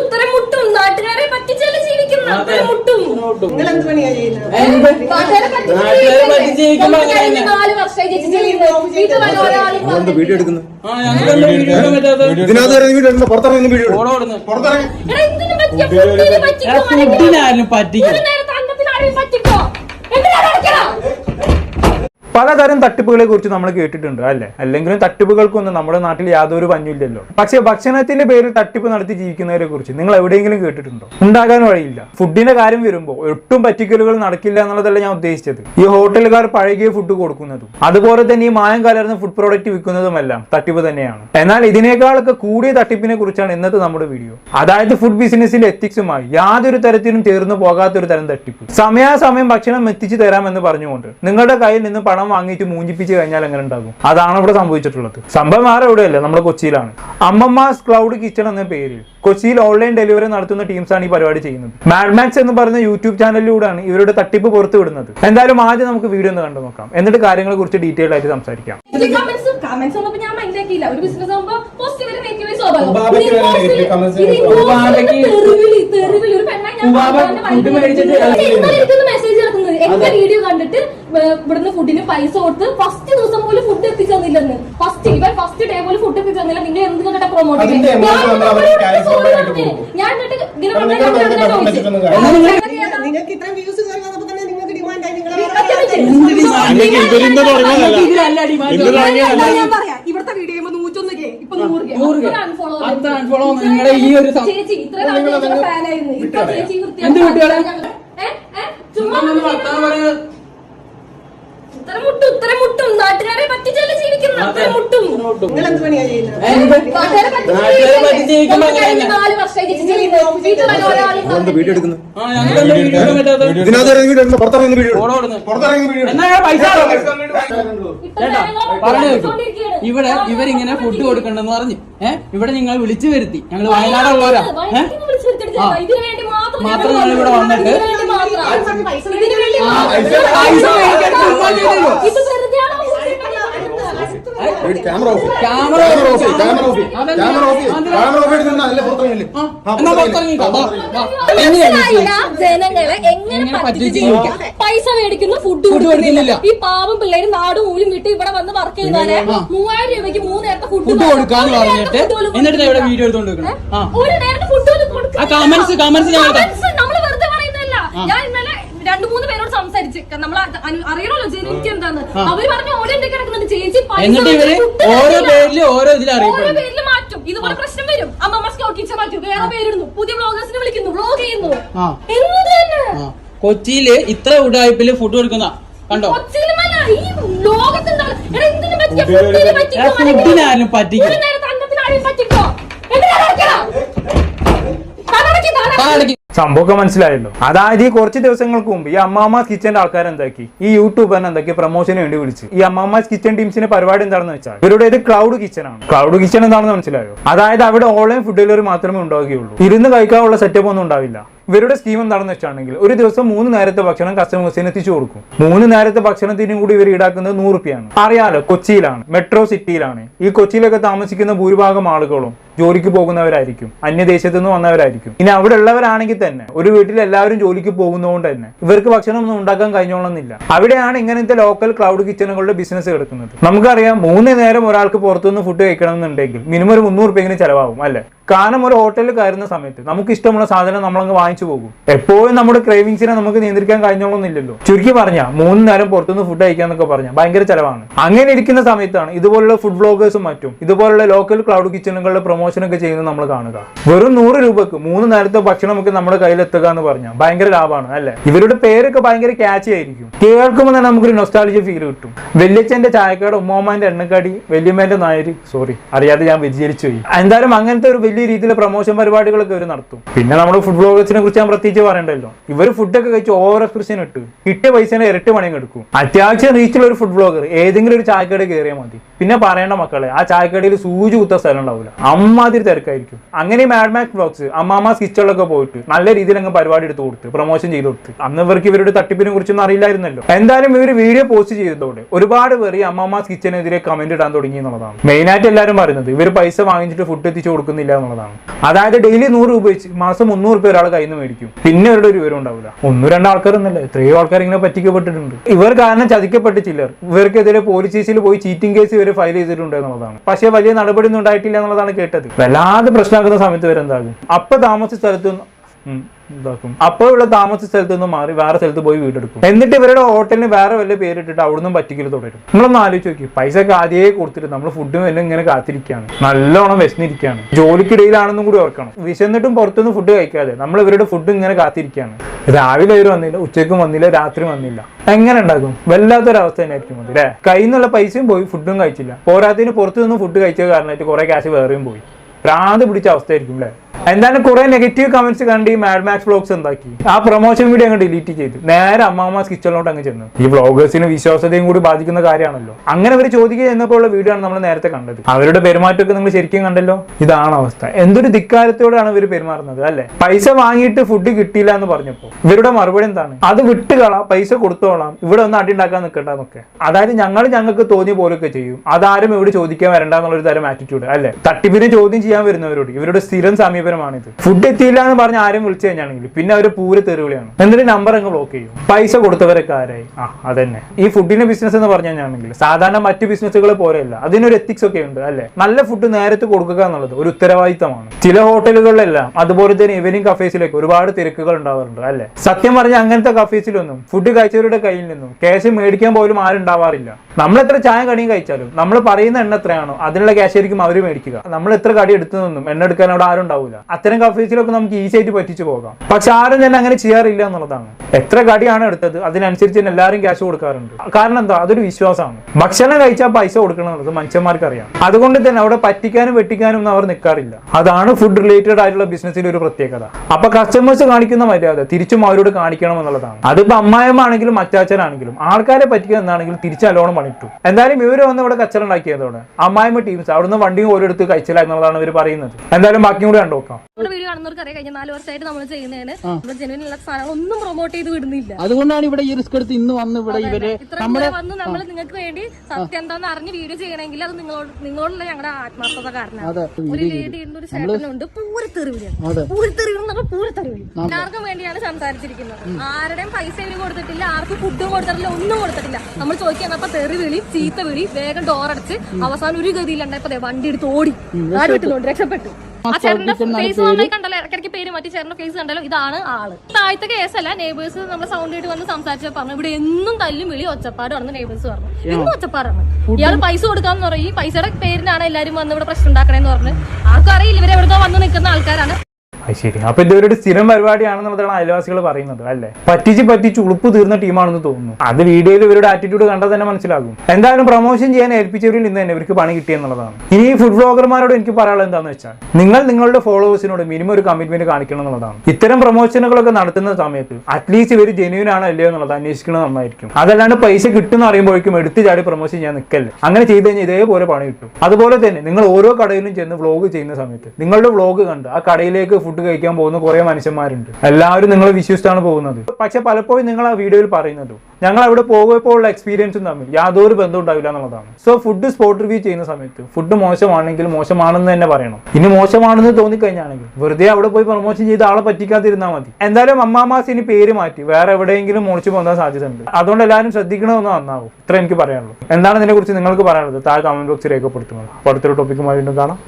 ഉത്തരം മുട്ടും. നാട്ടുകാരെ പറ്റിച്ചല്ലേ ജീവിക്കുന്ന ഉത്തരം മുട്ടും. നിങ്ങൾ എന്ത് പണിയാ ചെയ്യുന്നത്. നാല് വർഷമായി ചേച്ചി ചെയ്യുന്നത് വല്ല ഒരാളും വീഡിയോ എടുക്കുന്നു. വീഡിയോ ഇതിനകത്ത് പുറത്തിറങ്ങി വീഡിയോ ഓടെ ഓടുന്നു പുറത്തിറങ്ങി പറ്റിക്കോ പലതരം തട്ടിപ്പുകളെ കുറിച്ച് നമ്മൾ കേട്ടിട്ടുണ്ട് അല്ലേ? അല്ലെങ്കിലും തട്ടിപ്പുകൾക്കൊന്നും നമ്മുടെ നാട്ടിൽ യാതൊരു പഞ്ഞില്ലല്ലോ പക്ഷേ ഭക്ഷണത്തിന്റെ പേരിൽ തട്ടിപ്പ് നടത്തി ജീവിക്കുന്നവരെ കുറിച്ച് നിങ്ങൾ എവിടെയെങ്കിലും കേട്ടിട്ടുണ്ടോ? ഉണ്ടാകാൻ വഴിയില്ല. ഫുഡിന്റെ കാര്യം വരുമ്പോൾ ഒട്ടും പറ്റിക്കലുകൾ നടക്കില്ല എന്നുള്ളതല്ല ഞാൻ ഉദ്ദേശിച്ചത്. ഈ ഹോട്ടലുകാർ പഴകിയ ഫുഡ് കൊടുക്കുന്നതും അതുപോലെ തന്നെ ഈ മായം കലർന്ന ഫുഡ് പ്രോഡക്റ്റ് വിൽക്കുന്നതുമെല്ലാം തട്ടിപ്പ് തന്നെയാണ്. എന്നാൽ ഇതിനേക്കാളൊക്കെ കൂടിയ തട്ടിപ്പിനെ കുറിച്ചാണ് ഇന്നത്തെ നമ്മുടെ വീഡിയോ അതായത് ഫുഡ് ബിസിനസിന്റെ എത്തിക്സുമായി യാതൊരു തരത്തിലും ചേർന്ന് പോകാത്ത ഒരു തരം തട്ടിപ്പ്. സമയാസമയം ഭക്ഷണം എത്തിച്ചു തരാമെന്ന് പറഞ്ഞുകൊണ്ട് നിങ്ങളുടെ കയ്യിൽ നിന്ന് പണം വാങ്ങിയിട്ട് മൂഞ്ചിപ്പിച്ച് കഴിഞ്ഞാൽ എങ്ങനെ ഉണ്ടാകും? അതാണ് ഇവിടെ സംഭവിച്ചിട്ടുള്ളത്. സംഭവം വേറെ എവിടെയല്ല? നമ്മുടെ കൊച്ചിയിലാണ്. അമ്മമാസ് ക്ലൗഡ് കിച്ചൺ എന്ന പേരിൽ കൊച്ചിയിൽ ഓൺലൈൻ ഡെലിവറി നടത്തുന്ന ടീംസാണ് ഈ പരിപാടി ചെയ്യുന്നത്. മാഡ്മാക്സ് എന്ന് പറയുന്ന യൂട്യൂബ് ചാനലിലൂടെയാണ് ഇവരുടെ തട്ടിപ്പ് പുറത്തു വിടുന്നത്. എന്തായാലും ആദ്യം നമുക്ക് വീഡിയോ ഒന്ന് കണ്ടു നോക്കാം. എന്നിട്ട് കാര്യങ്ങളെ കുറിച്ച് ഡീറ്റെയിൽ ആയിട്ട് സംസാരിക്കാം. ഒരു ബിസിനസ് സ്വാഭാവികം. എന്റെ വീഡിയോ കണ്ടിട്ട് ഇവിടുന്ന് ഫുഡിന് പൈസ കൊടുത്ത് ഫസ്റ്റ് ദിവസം പോലും ഫുഡ് എത്തിച്ചെന്നില്ലെന്ന്. ഫസ്റ്റ് ഇവൻ ഫസ്റ്റ് ഡേ പോലും ഫുഡ് എത്തിച്ചെന്നില്ല. നിങ്ങൾ എന്ത് കണ്ടിട്ട് പ്രൊമോട്ട്. ഞാൻ എന്നിട്ട് ഇങ്ങനെ. നിങ്ങൾക്ക് ഇത്രയും വ്യൂസ് നിങ്ങൾക്ക് ഡിമാൻഡായി നിങ്ങൾ ഇവിടുത്തെ വീഡിയോ നൂറ്റൊന്ന് കെ ഇപ്പൊ നൂറ് കെ നിങ്ങളുടെ ഈ ഒരു ചേച്ചി ഇത്ര ഫാനായിരുന്നു ഇപ്പൊ ചേച്ചി എന്ത് വർത്താനം പറയാ. ഉത്തരം മുട്ടും ഉത്തരം മുട്ടും. നാട്ടുകാരെ പറ്റിച്ചല്ലേ ജീവിക്കുന്ന ഉത്തരം മുട്ടും. നിങ്ങൾ എന്ത് പണിയാ നാട്ടുകാരെ ജീവിക്കുമ്പോ അങ്ങനെ. നാല് വർഷമായി വീഡിയോ എടുക്കുന്നു ആ ഞങ്ങൾക്ക് എന്താ വീഡിയോ ഇതിനകത്ത് വീഡിയോ പുറത്തിറങ്ങി വീഡിയോ ഓടെ ഓടുന്നു പുറത്തിറങ്ങി വീഡിയോ എന്നാ ഞാൻ പൈസ തരാം. ഇപ്പൊ ചേട്ടാ പറഞ്ഞു ഇവിടെ ഇവരിങ്ങനെ ഫുഡ് കൊടുക്കണ്ടെന്ന് പറഞ്ഞു ഏഹ് ഇവിടെ നിങ്ങൾ വിളിച്ചു വരുത്തി. ഞങ്ങൾ വയനാടുള്ളവരാ ഏഹ്. ഇതിനു വേണ്ടി മാത്രം ഞങ്ങൾ ഇവിടെ വന്നിട്ട് camera off camera camera off camera off? Camera off off എടുക്കുന്ന ജനങ്ങളെ എങ്ങനെ പറ്റിച്ച് പൈസ മേടിക്കുന്ന ഫുഡ് കൊടുക്കുന്നില്ല. ഈ പാവം പിള്ളേര് നാടും ഊരും വിട്ട് ഇവിടെ വന്ന് വർക്ക് ചെയ്താലേ. മൂവായിരം രൂപയ്ക്ക് മൂന്ന് നേരത്തെ ഫുഡ് കൊടുക്കാന്ന് പറഞ്ഞിട്ട് എന്നിട്ട് ഇവിടെ വീഡിയോ എടുത്തോണ്ട് ഒരു നേരത്തെ ഫുഡ് പോലും കമന്റ്സ് ആ comments, comments ഞാൻ എടുക്കാം. Comments നമ്മൾ വെറുതെ പറയുന്നതല്ല ഞാൻ ഇന്നലെ രണ്ടു മൂന്ന് പേരോട് സംസാരിച്ച് നമ്മൾ അറിയണമല്ലോ ജനിക്ക് എന്താന്ന് അവർ പറഞ്ഞ എന്തൊക്കെ കിടക്കുന്നുണ്ട്. ചേച്ചി എന്നിട്ട് ഇവർ ഓരോ. പേരിൽ ഓരോ ഇതിൽ ഓരോ അറിയപ്പെടും പേരിൽ മാറ്റും. ഇതുപോലെ പ്രശ്നം വരും. സ്കൗട്ട് ടീച്ചർ മാറ്റും. വേറെ പേരിടുന്നു. പുതിയ ബ്ലോഗേഴ്സിനെ വിളിക്കുന്നു. ബ്ലോഗ് ചെയ്യുന്നു. ആ. എന്നത് തന്നെ? ആ. കൊച്ചിയിൽ ഇത്ര ഉടായ്പിൽ ഫുഡ് കൊടുക്കുന്ന കണ്ടോ? കൊച്ചിയിലുമല്ല ഈ എടാ എന്തിനു പറ്റിയ ഫുഡിന് പറ്റിക്കോ? എടാ, പറ്റിക്കും. ഒരു നേരത്തെ അന്നത്തിന് ആരെയും പറ്റിക്കോ? എന്തിനാ നടക്കണ? സംഭവമൊക്കെ മനസ്സിലായല്ലോ. അതായത് ഈ കുറച്ച് ദിവസങ്ങൾക്ക് മുമ്പ് ഈ അമ്മാമാസ് കിച്ചന്റെ ആൾക്കാർ എന്താക്കി? ഈ യൂട്യൂബറിന് എന്താക്കി? പ്രൊമോഷന് വേണ്ടി വിളിച്ച്. ഈ അമ്മാമാസ് കിച്ചൺ ടീംസിന്റെ പരിപാടി എന്താണെന്ന് വെച്ചാൽ ഇവരുടെ ഇത് ക്ലൗഡ് കിച്ചൺ ആണ്. ക്ലൗഡ് കിച്ചൺ എന്താണെന്ന് മനസ്സിലായോ? അതായത് അവിടെ ഓൺലൈൻ ഫുഡ് ഡെലിവറി മാത്രമേ ഉണ്ടാവുകയുള്ളൂ. ഇരുന്ന് കഴിക്കാനുള്ള സെറ്റപ്പ് ഒന്നും ഉണ്ടാവില്ല. ഇവരുടെ സ്കീം എന്താണെന്ന് വെച്ചാണെങ്കിൽ ഒരു ദിവസം മൂന്ന് നേരത്തെ ഭക്ഷണം കസ്റ്റമേഴ്സിന് എത്തിച്ചു കൊടുക്കും. മൂന്ന് നേരത്തെ ഭക്ഷണത്തിനും കൂടി ഇവർ ഈടാക്കുന്നത് നൂറുപ്യാണ് റുപ്യാണ്. അറിയാലോ കൊച്ചിയിലാണ് മെട്രോ സിറ്റിയിലാണ് ഈ കൊച്ചിയിലൊക്കെ താമസിക്കുന്ന ഭൂരിഭാഗം ആളുകളും ജോലിക്ക് പോകുന്നവരായിരിക്കും. അന്യദേശത്തു നിന്ന് വന്നവരായിരിക്കും. ഇനി അവിടെ ഉള്ളവരാണെങ്കിൽ തന്നെ ഒരു വീട്ടിൽ എല്ലാവരും ജോലിക്ക് പോകുന്നതുകൊണ്ട് തന്നെ ഇവർക്ക് ഭക്ഷണം ഒന്നും ഉണ്ടാക്കാൻ കഴിഞ്ഞോളന്നില്ല. അവിടെയാണ് ഇങ്ങനത്തെ ലോക്കൽ ക്ലൗഡ് കിച്ചണുകളുടെ ബിസിനസ് കിടക്കുന്നത്. നമുക്കറിയാം മൂന്ന് നേരം ഒരാൾക്ക് പുറത്തുനിന്ന് ഫുഡ് കഴിക്കണം എന്നുണ്ടെങ്കിൽ മിനിമം ഒരു മുന്നൂറ് രൂപയെങ്കിലും ചിലവാകും അല്ലെ? കാരണം ഒരു ഹോട്ടലിൽ കയറുന്ന സമയത്ത് നമുക്ക് ഇഷ്ടമുള്ള സാധനം നമ്മളങ്ങ് വാങ്ങിച്ചു പോകും. എപ്പോഴും നമ്മുടെ ക്രേവിങ്സിനെ നമുക്ക് നിയന്ത്രിക്കാൻ കഴിഞ്ഞോളൊന്നില്ലല്ലോ ചുരുക്കി പറഞ്ഞ മൂന്ന് നേരം പുറത്തുനിന്ന് ഫുഡ് കഴിക്കാന്നൊക്കെ പറഞ്ഞാൽ ഭയങ്കര ചെലവാണ്. അങ്ങനെ ഇരിക്കുന്ന സമയത്താണ് ഇതുപോലുള്ള ഫുഡ് ബ്ലോഗേഴ്സും മറ്റും ഇതുപോലുള്ള ലോക്കൽ ക്ലൗഡ് കിച്ചണുകളുടെ പ്രൊമോഷൻ ഒക്കെ ചെയ്യുന്നത് നമ്മൾ കാണുക. വെറും നൂറ് രൂപക്ക് മൂന്ന് നേരത്തെ ഭക്ഷണം ഒക്കെ നമ്മുടെ കയ്യിൽ എത്തുക എന്ന് പറഞ്ഞാൽ ഭയങ്കര ലാഭമാണ് അല്ലെ? ഇവരുടെ പേരൊക്കെ ഭയങ്കര ക്യാച്ചി ആയിരിക്കും. കേൾക്കുമ്പോൾ തന്നെ നമുക്കൊരു നൊസ്റ്റാളജി ഫീൽ കിട്ടും. വല്യച്ഛന്റെ ചായക്കട ഉമ്മാമാന്റെ എണ്ണക്കടി വല്യമ്മേന്റെ നായര് സോറി അറിയാതെ ഞാൻ വ്യതിചരിച്ചു പോയി. എന്തായാലും അങ്ങനത്തെ ഒരു വലിയ രീതിയിലെ പ്രൊമോഷൻ പരിപാടികളൊക്കെ ഇവർ നടത്തും. പിന്നെ നമ്മൾ ഫുഡ് ബ്ലോഗേഴ്സിനെ കുറിച്ച് ഞാൻ പ്രത്യേകിച്ച് പറയണ്ടല്ലോ. ഇവർ ഫുഡൊക്കെ കഴിച്ച് ഓവർ എക്സ്പ്രഷൻ ഇട്ട് കിട്ടിയ പൈസേനെ ഇരട്ടി പണിയും എടുക്കും. അത്യാവശ്യം റീച്ചുള്ള ഒരു ഫുഡ് ബ്ലോഗർ ഏതെങ്കിലും ഒരു ചായക്കട കയറിയാൽ മതി. പിന്നെ പറയേണ്ട മക്കളെ ആ ചായക്കടയിൽ സൂചി കുത്ത സ്ഥലം ഉണ്ടാവില്ല അമ്മാതിരി തിരക്കായിരിക്കും. അങ്ങനെ മാഡ് മാക് ബ്ലോഗ്സ് അമ്മാമാസ് കിച്ചണിലൊക്കെ പോയിട്ട് നല്ല രീതിയിൽ അങ്ങ് പരിപാടി എടുത്ത് കൊടുത്ത് പ്രൊമോഷൻ ചെയ്ത് കൊടുത്ത്. അന്ന് ഇവർക്ക് ഇവരുടെ തട്ടിപ്പിനെ കുറിച്ചൊന്നും അറിയില്ലായിരുന്നല്ലോ. എന്തായാലും ഇവർ വീഡിയോ പോസ്റ്റ് ചെയ്തതോടെ ഒരുപാട് പേര് ഈ അമ്മാമാസ് കിച്ചനെതിരെ കമന്റ് ഇടാൻ തുടങ്ങി എന്നുള്ളതാണ്. മെയിൻ ആയിട്ട് എല്ലാവരും പറയുന്നത് ഇവർ പൈസ വാങ്ങിച്ചിട്ട് ഫുഡ് എത്തിച്ചു കൊടുക്കുന്നില്ല എന്നുള്ളതാണ്. അതായത് ഡെയിലി നൂറ് രൂപ വെച്ച് മാസം മുന്നൂറ് രൂപ ഒരാൾ കയ്യിൽ നിന്ന് മേടിക്കും. പിന്നെ അവരുടെ ഒരു വിവരം ഉണ്ടാവില്ല. ഒന്നും രണ്ട് ആൾക്കാരൊന്നുമല്ല എത്രയോ ആൾക്കാർ ഇങ്ങനെ പറ്റിക്കപ്പെട്ടിട്ടുണ്ട്. ഇവർ കാരണം ചതിക്കപ്പെട്ട് ചിലർ. ഇവർക്കെതിരെ പോലീസ് കേസിൽ പോയി ചീറ്റിംഗ് കേസ് ഇവർ ഫയൽ ചെയ്തിട്ടുണ്ട് എന്നുള്ളതാണ്. പക്ഷേ വലിയ നടപടിയൊന്നും ഉണ്ടായിട്ടില്ല എന്നുള്ളതാണ് കേട്ടത്. വല്ലാതെ പ്രശ്നമാക്കുന്ന സമയത്ത് വരെ എന്താകും അപ്പൊ താമസിച്ച സ്ഥലത്ത് ഇതാക്കും. അപ്പോഴുള്ള താമസ സ്ഥലത്ത് നിന്ന് മാറി വേറെ സ്ഥലത്ത് പോയി വീടെടുക്കും. എന്നിട്ട് ഇവരുടെ ഹോട്ടലിന് വേറെ വല്ല പേരിട്ടിട്ട് അവിടുന്ന് പറ്റിക്കൽ തുടരും. നമ്മളൊന്ന് ആലോചിച്ച് നോക്കി പൈസ ഒക്കെ ആദ്യമേ കൊടുത്തിട്ട് നമ്മൾ ഫുഡും എല്ലാം ഇങ്ങനെ കാത്തിരിക്കുകയാണ്. നല്ലോണം വിശന്നിരിക്കുകയാണ്. ജോലിക്കിടയിലാണെന്നും കൂടി ഓർക്കണം. വിശന്നിട്ടും പുറത്തുനിന്ന് ഫുഡ് കഴിക്കാതെ നമ്മൾ ഇവരുടെ ഫുഡ് ഇങ്ങനെ കാത്തിരിക്കുകയാണ്. രാവിലെ അവർ വന്നില്ല ഉച്ചയ്ക്കും വന്നില്ല രാത്രി വന്നില്ല. എങ്ങനെ ഉണ്ടാക്കും വല്ലാത്തൊരവസ്ഥ തന്നെയായിരിക്കും അല്ലേ? കയ്യിൽ നിന്നുള്ള പൈസയും പോയി ഫുഡും കഴിച്ചില്ല. പോരാത്തതിന് പുറത്തു നിന്ന് ഫുഡ് കഴിച്ചത് കാരണമായിട്ട് കുറെ ക്യാഷ് വേറെയും പോയി. പ്രാന്ത് പിടിച്ച അവസ്ഥയായിരിക്കും അല്ലേ? എന്തായാലും കുറെ നെഗറ്റീവ് കമന്റ്സ് കണ്ട് ഈ മാഡ് മാക്സ് വ്ലോഗ്സ് എന്താക്കി? ആ പ്രൊമോഷൻ വീഡിയോ അങ്ങ് ഡിലീറ്റ് ചെയ്തു. നേരെ അമ്മാമാസ് കിച്ചണിലോട്ട് അങ്ങ് ചെന്നു. ഈ വ്ളോഗേഴ്സിന് വിശ്വാസതയും കൂടി ബാധിക്കുന്ന കാര്യമാണല്ലോ. അങ്ങനെ അവർ ചോദിക്കുക എന്നപ്പോഴുള്ള വീഡിയോ ആണ് നമ്മൾ നേരത്തെ കണ്ടത്. അവരുടെ പെരുമാറ്റമൊക്കെ നിങ്ങൾ ശരിക്കും കണ്ടല്ലോ? ഇതാണ് അവസ്ഥ. എന്തൊരു ധിക്കാരത്തോടെയാണ് ഇവർ പെരുമാറുന്നത് അല്ലെ? പൈസ വാങ്ങിയിട്ട് ഫുഡ് കിട്ടിയില്ല എന്ന് പറഞ്ഞപ്പോൾ ഇവരുടെ മറുപടി എന്താണ്? അത് വിട്ടുകളാം പൈസ കൊടുത്തോളാം ഇവിടെ ഒന്ന് അടി ഉണ്ടാക്കാൻ നിൽക്കണ്ടെന്നൊക്കെ. അതായത് ഞങ്ങൾ ഞങ്ങൾക്ക് തോന്നിയ പോലൊക്കെ ചെയ്യും. അതാരും ഇവിടെ ചോദിക്കാൻ വരണ്ട എന്നുള്ള ഒരു തരം ആറ്റിറ്റ്യൂഡ് അല്ലെ? തട്ടിപ്പിനെ ചോദ്യം ചെയ്യാൻ വരുന്നവരോട് ഇവരുടെ സ്ഥിരം സമീപനമാണിത് ഫുഡ് എത്തിയില്ല എന്ന് പറഞ്ഞ് ആരും വിളിച്ചു കഴിഞ്ഞാണെങ്കിൽ പിന്നെ അവർ പൂര തെറിവിളിയാണ്. എന്നിട്ട് നമ്പർ അങ്ങ് ബ്ലോക്ക് ചെയ്യും. പൈസ കൊടുത്തവരൊക്കെ ആരായി? ആ അതന്നെ. ഈ ഫുഡിന്റെ ബിസിനസ് എന്ന് പറഞ്ഞു കഴിഞ്ഞാണെങ്കിൽ സാധാരണ മറ്റ് ബിസിനസ്സുകൾ പോലെയല്ല. അതിനൊരു എത്തിക്സ് ഒക്കെ ഉണ്ട് അല്ലെ? നല്ല ഫുഡ് നേരത്തെ കൊടുക്കുക എന്നുള്ളത് ഒരു ഉത്തരവാദിത്തമാണ്. ചില ഹോട്ടലുകളിലെല്ലാം അതുപോലെ തന്നെ ഇവനിങ് കഫേസിലേക്ക് ഒരുപാട് തിരക്കുകൾ ഉണ്ടാവാറുണ്ട് അല്ലെ? സത്യം പറഞ്ഞാൽ അങ്ങനത്തെ കഫേസിലൊന്നും ഫുഡ് കഴിച്ചവരുടെ കയ്യിൽ നിന്നും ക്യാഷ് മേടിക്കാൻ പോലും ആരും ഉണ്ടാവാറില്ല. നമ്മൾ എത്ര ചായ കടിയും കഴിച്ചാലും നമ്മൾ പറയുന്ന എണ്ണ എത്രയാണോ അതിനുള്ള ക്യാഷ് ആയിരിക്കും അവർ മേടിക്കുക. നമ്മൾ എത്ര കടി എടുത്തു നിന്നും എണ്ണ എടുക്കാൻ അവിടെ ആരും ഉണ്ടാവില്ല അത്തരം കഫേസിലൊക്കെ നമുക്ക് ഈസി ആയിട്ട് പറ്റിച്ചു പോകാം. പക്ഷെ ആരും തന്നെ അങ്ങനെ ചെയ്യാറില്ല എന്നുള്ളതാണ്. എത്ര കടിയാണ് എടുത്തത് അതിനനുസരിച്ച് തന്നെ എല്ലാവരും ക്യാഷ് കൊടുക്കാറുണ്ട്. കാരണം എന്താ? അതൊരു വിശ്വാസമാണ്. ഭക്ഷണം കഴിച്ചാൽ പൈസ കൊടുക്കണം എന്നുള്ളത് മനുഷ്യന്മാർക്ക് അറിയാം അതുകൊണ്ട് തന്നെ അവിടെ പറ്റിക്കാനും വെട്ടിക്കാനും ഒന്നും അവർ നിൽക്കാറില്ല അതാണ് ഫുഡ് റിലേറ്റഡ് ആയിട്ടുള്ള ബിസിനസ്സിന്റെ ഒരു പ്രത്യേകത. അപ്പൊ കസ്റ്റമേഴ്സ് കാണിക്കുന്ന മര്യാദ തിരിച്ചും അവരോട് കാണിക്കണം എന്നുള്ളതാണ്. അതിപ്പോ അമ്മായമാണെങ്കിലും അച്ചാച്ചനാണെങ്കിലും ആൾക്കാരെ പറ്റിക്കുക എന്നാണെങ്കിലും തിരിച്ച് നല്ലോണം പണിട്ടു എന്തായാലും ഇവർ വന്ന് ഇവിടെ കച്ചറുണ്ടാക്കിയതോടെ അമ്മായമ്മ ടീംസ് അവിടുന്ന് വണ്ടിയും ഓരോരുത്ത് കഴിച്ചില്ല എന്നുള്ളതാണ് ഇവർ പറയുന്നത്. എന്തായാലും ബാക്കിയും കൂടി കണ്ടുനോക്കാം നമ്മുടെ വീഡിയോ കാണുന്നവർക്ക് അറിയാം കഴിഞ്ഞ നാല് വർഷമായിട്ട് നമ്മൾ നമ്മുടെ സാധനങ്ങൾ ഒന്നും പ്രൊമോട്ട് ചെയ്ത് വിടുന്നില്ല. അതുകൊണ്ടാണ് ഇവിടെ ഈ റിസ്ക് എടുത്ത് ഇന്ന് വന്ന് ഇവിടെ ഇവർ ഇത്രയും ദൂരം വന്ന് നമ്മൾ നിങ്ങൾക്ക് വേണ്ടി സത്യം എന്താന്ന് അറിഞ്ഞ് വീഡിയോ ചെയ്യണമെങ്കിൽ അത് നിങ്ങളോട് നിങ്ങളോടുള്ള ഞങ്ങളുടെ ആത്മാർത്ഥത കാരണം അതെ ഒരു ലേഡി ഉണ്ട് ഒരു ചേട്ടനുണ്ട് പൂരത്തെറിവിൽ എല്ലാവർക്കും വേണ്ടിയാണ് സംസാരിച്ചിരിക്കുന്നത്. ആരുടെയും പൈസ ഇവർ കൊടുത്തിട്ടില്ല ആർക്കും ഫുഡും കൊടുത്തിട്ടില്ല ഒന്നും കൊടുത്തിട്ടില്ല. നമ്മൾ ചോദിക്കാൻ അപ്പൊ തെറി വിളി ചീത്ത വിളി വേഗം ഡോറടച്ച് അവസാനം ഒരു ഗതിയിലുണ്ടായപ്പോ വണ്ടി എടുത്ത് ഓടി. ആരും രക്ഷപ്പെട്ടു. ആ ചേട്ടന്റെ ഫേസ് നന്നായി കണ്ടല്ലോ ഇടയ്ക്കിടയ്ക്ക് പേര് മാറ്റി ചേട്ടന്റെ ഫേസ് കണ്ടല്ലോ. ഇതാണ് ആൾ. താഴത്തെ കേസല്ല. നെയ്ബേഴ്സ് നമ്മുടെ സൗണ്ട് ആയിട്ട് വന്ന് സംസാരിച്ച പറഞ്ഞു ഇവിടെ എന്നും തല്ലും വിളി ഒച്ചപ്പാടാണെന്ന് നെയ്ബേഴ്സ് പറഞ്ഞു. എന്നും ഒച്ചപ്പാടാണ്. ഇയാൾ പൈസ കൊടുക്കാന്ന് പറയും. ഈ പൈസയുടെ പേരിനാണ് എല്ലാരും വന്ന് ഇവിടെ പ്രശ്നം ഉണ്ടാക്കണേന്ന് പറഞ്ഞ്. ആർക്കും അറിയില്ല. ഇവരെ വന്ന് നിൽക്കുന്ന ആൾക്കാരാണ്. ശരി. അപ്പൊ ഇത് ഇവരുടെ സ്ഥിരം പരിപാടിയാണെന്നുള്ളതാണ് അയൽവാസികൾ പറയുന്നത് അല്ലേ? പറ്റിച്ച് പറ്റിച്ച് ഉളുപ്പ് തീർന്ന ടീമാണെന്ന് തോന്നുന്നു. അത് വീഡിയോയിൽ ഇവരുടെ ആറ്റിറ്റ്യൂഡ് കണ്ടാൽ തന്നെ മനസ്സിലാകും. എന്തായാലും പ്രൊമോഷൻ ചെയ്യാൻ ഏൽപ്പിച്ചവരിൽ നിന്ന് തന്നെ ഇവർക്ക് പണി കിട്ടിയെന്നുള്ളതാണ് ഇനി ഫുഡ് ബ്ലോഗർമാരോട് എനിക്ക് പറയാനുള്ളത് എന്താണെന്ന് വെച്ചാൽ നിങ്ങൾ നിങ്ങളുടെ ഫോളോവേഴ്സിനോട് മിനിമം ഒരു കമ്മിറ്റ്മെന്റ് കാണിക്കണം എന്നുള്ളതാണ്. ഇത്തരം പ്രൊമോഷനുകളൊക്കെ നടത്തുന്ന സമയത്ത് അറ്റ്ലീസ്റ്റ് ഇവർ ജെന്യൂൻ ആണോ അല്ലയോ എന്നുള്ളത് അന്വേഷിക്കുന്നത് നന്നായിരിക്കും. അതല്ലാണ്ട് പൈസ കിട്ടുന്ന അറിയുമ്പോഴേക്കും എടുത്ത് ചാടി പ്രൊമോഷൻ ചെയ്യാൻ നിൽക്കല്ലേ? അങ്ങനെ ചെയ്ത് കഴിഞ്ഞാൽ ഇതേപോലെ പണി കിട്ടും. അതുപോലെ തന്നെ നിങ്ങൾ ഓരോ കടയിലും ചെന്ന് വ്ളോഗ് ചെയ്യുന്ന സമയത്ത് നിങ്ങളുടെ വ്ളോഗ് കണ്ട് ആ കടയിലേക്ക് ഫുഡ് കഴിക്കാൻ പോകുന്ന കുറെ മനുഷ്യന്മാരുണ്ട്. എല്ലാവരും നിങ്ങൾ വിശ്വസിച്ചാണ് പോകുന്നത്. പക്ഷെ പലപ്പോഴും നിങ്ങൾ ആ വീഡിയോയിൽ പറയുന്നത് ഞങ്ങൾ അവിടെ പോകുമ്പോൾ ഉള്ള എക്സ്പീരിയൻസും തമ്മിൽ യാതൊരു ബന്ധം ഉണ്ടാവില്ല എന്നുള്ളതാണ്. സോ ഫുഡ് സ്പോട്ട് റിവ്യൂ ചെയ്യുന്ന സമയത്ത് ഫുഡ് മോശമാണെങ്കിൽ മോശമാണെന്ന് തന്നെ പറയണം. ഇനി മോശമാണെന്ന് തോന്നിക്കഴിഞ്ഞാണെങ്കിൽ വെറുതെ അവിടെ പോയി പ്രൊമോഷൻ ചെയ്ത് ആളെ പറ്റിക്കാതിരുന്നാൽ മതി. എന്തായാലും അമ്മാമാസ് ഇനി പേര് മാറ്റി വേറെ എവിടെയെങ്കിലും മുറിച്ചു പോകാൻ സാധ്യത ഉണ്ട് അതുകൊണ്ട് എല്ലാവരും ശ്രദ്ധിക്കണമെന്ന് നന്നാവും. ഇത്ര എനിക്ക് പറയാനുള്ളൂ. എന്താണ് ഇതിനെ കുറിച്ച് നിങ്ങൾക്ക് പറയാനുള്ളത്? താഴെ കമന്റ് ബോക്സിൽ രേഖപ്പെടുത്തുന്നത് അടുത്തൊരു ടോപ്പിക്കുമായി വീണ്ടും കാണാം.